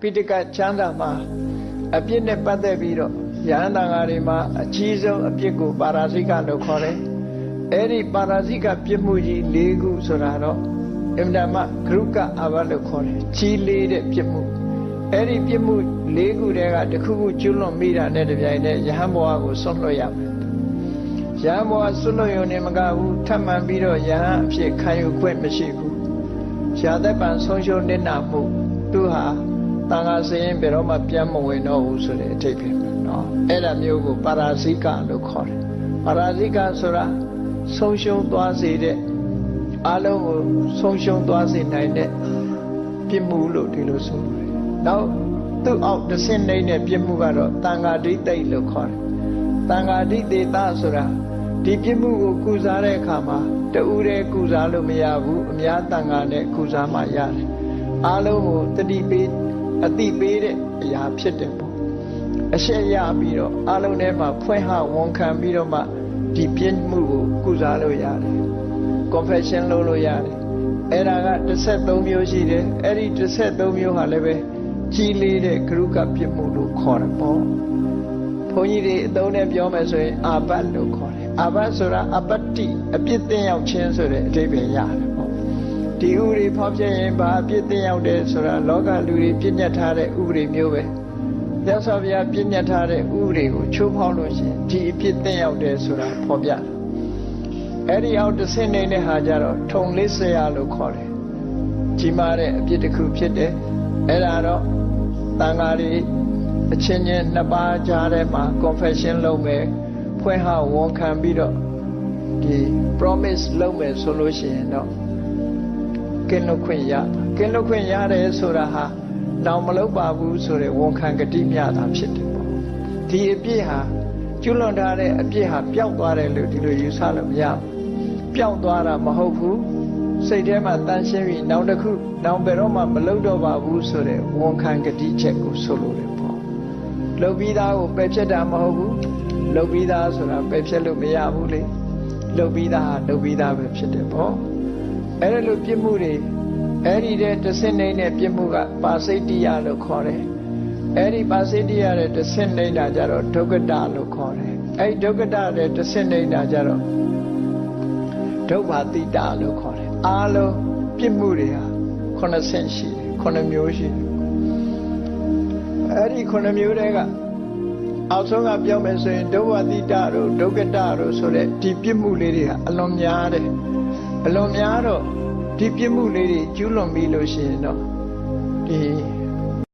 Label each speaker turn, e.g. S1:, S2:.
S1: ပိဋကချမ်းသာမှာအပြစ်နဲ့ပတ်သက်ပြီးတော့ယဟန်တန်ဃာတွေမှာအကြီးဆုံးအပြစ်ကိုပါရာဇိကလို့ခေါ်တယ်။အဲ့ဒီပါရာဇိကပြစ်မှုကြီး၄ခုဆိုတာတော့အင်ဒမဂရုကအဘလို့ခေါ်တယ်။ကြီးလေးတဲ့ပြစ်မှု။အဲ့ဒီပြစ်မှု၄ခုတည်းကတစ်ခုခုကျွလွန်မိတာနဲ့တပြိုင်တည်းယဟန်ဘဝကိုဆွတ်လွတ်ရမယ်။ယဟန်ဘဝဆွတ်လွတ်ရုံနဲ့မကဘူးထပ်မံပြီးတော့ယဟန်အဖြစ်ခံယူခွင့်မရှိဘူး။ရှားသက်ပံဆုံးရှုံးနေတာမှုသူဟာ တန်ခါစရင်ဘယ်တော့မှပြန်မဝင်တော့ဘူးဆိုတဲ့အထိပ္ပယ်နော်အဲ့ဒါမျိုးကိုပါရာဇိကလို့ခေါ်တယ်ပါရာဇိကဆိုတာဆုံးရှုံးသွားစေတဲ့အလုံးကိုဆုံးရှုံးသွားစေနိုင်တဲ့ပြစ်မှုလို့ဒီလိုဆိုတယ်နောက်သူ့အောက်တစ်ဆင့်နေတဲ့ပြစ်မှုကတော့တန်ခါဒိဋ္ဌိလို့ခေါ်တယ်တန်ခါဒိဋ္ဌိတဆိုတာဒီပြစ်မှုကိုကုစားတဲ့အခါမှာတူရဲကုစားလို့မရဘူးအများတန်ခါနဲ့ကုစားမှရတယ်အားလုံးကိုတတိပေး အတိပေးတဲ့အရာဖြစ်တယ်ပေါ့အရှက်ရပြီးတော့အလုံးထဲမှာဖွင့်ဟဝန်ခံပြီးတော့မှဒီပြင်းမှုကိုကုစားလို့ရတယ် confession လုပ်လို့ရတယ်အဲ့ဒါက13မျိုးရှိတယ်အဲ့ဒီ13မျိုးဟာလည်းပဲကြီးလေးတဲ့ဂရုကပြစ်မှုလို့ခေါ်တယ်ပေါ့ဘုန်းကြီးတွေအသုံးနဲ့ပြောမယ်ဆိုရင်အာဘတ်လို့ခေါ်တယ်အာဘတ်ဆိုတာအပတ္တိအပြစ်တင်ရောက်ခြင်းဆိုတဲ့အဓိပ္ပာယ်ရတယ်ပေါ့ ဒီဥပဒေဖောက်ပြရင်ဘာအပြစ်တင်ရောက်တယ်ဆိုတာလောကလူတွေပြည့်ညတ်ထားတဲ့ဥပဒေမျိုးပဲမြတ်စွာဘုရားပြည့်ညတ်ထားတဲ့ဥပဒေကိုချိုးဖောက်လို့ရှိရင်ဒီအပြစ်တင်ရောက်တယ်ဆိုတာဖော်ပြတယ်အဲ့ဒီအောက်တစ်ဆင့်နေတဲ့ဟာကြတော့ထုံလေးဆရာလို့ခေါ်တယ်ကြီးမားတဲ့အပြစ်တစ်ခုဖြစ်တယ်အဲ့ဒါတော့တန်ဃာတွေအချင်းချင်းနှစ်ပါးကြားထဲမှာ confession လုပ်မယ်ဖွင့်ဟဝန်ခံပြီးတော့ဒီ promise လုပ်မယ်ဆိုလို့ရှိရင်တော့ ကင်းလွတ်ခွင့်ရကင်းလွတ်ခွင့်ရတယ်ဆိုတာဟာနောင်မလုပ်ပါဘူးဆိုတဲ့ဝန်ခံကတိမြတာဖြစ်တယ်ပေါ့ဒီအပြစ်ဟာကျွလွန်ထားတဲ့အပြစ်ဟာပျောက်သွားတယ်လို့ဒီလိုယူဆလို့မရဘူးပျောက်သွားတာမဟုတ်ဘူးစိတ်ထဲမှာတန်ရှင်းပြီးနောက်တစ်ခုနောက်ဘယ်တော့မှမလုပ်တော့ပါဘူးဆိုတဲ့ဝန်ခံကတိချက်ကိုဆိုလိုတယ်ပေါ့လုပ်ပြီးသားကိုပယ်ဖြတ်တာမဟုတ်ဘူးလုပ်ပြီးသားဆိုတာပယ်ဖြတ်လို့မရဘူးလေလုပ်ပြီးသားဟာလုပ်ပြီးသားပဲဖြစ်တယ်ပေါ့ အဲ့ဒါလိုပြစ်မှုတွေအဲ့ဒီတဲ့တဆင့်နေတဲ့ပြစ်မှုကပါစိတ်တရားလို့ခေါ်တယ်အဲ့ဒီပါစိတ်တရားတဲ့တဆင့်နေတာကြတော့ဒုက္ကတလို့ခေါ်တယ်အဲ့ဒီဒုက္ကတတဲ့တဆင့်နေတာကြတော့ဒုဗ္ဗတိတလို့ခေါ်တယ်အားလုံးပြစ်မှုတွေဟာခုနှစ်ဆင့်ရှိတယ်ခုနှစ်မျိုးရှိတယ်အဲ့ဒီခုနှစ်မျိုးတွေကအောက်ဆုံးကပြောမယ်ဆိုရင်ဒုဗ္ဗတိတတို့ဒုက္ကတတို့ဆိုတဲ့ဒီပြစ်မှုလေးတွေဟာအလွန်များတယ် အလွန်များတော့ဒီပြစ်မှုလေးတွေကျူးလွန်ပြီးလို့ရှိရင်တော့ဒီ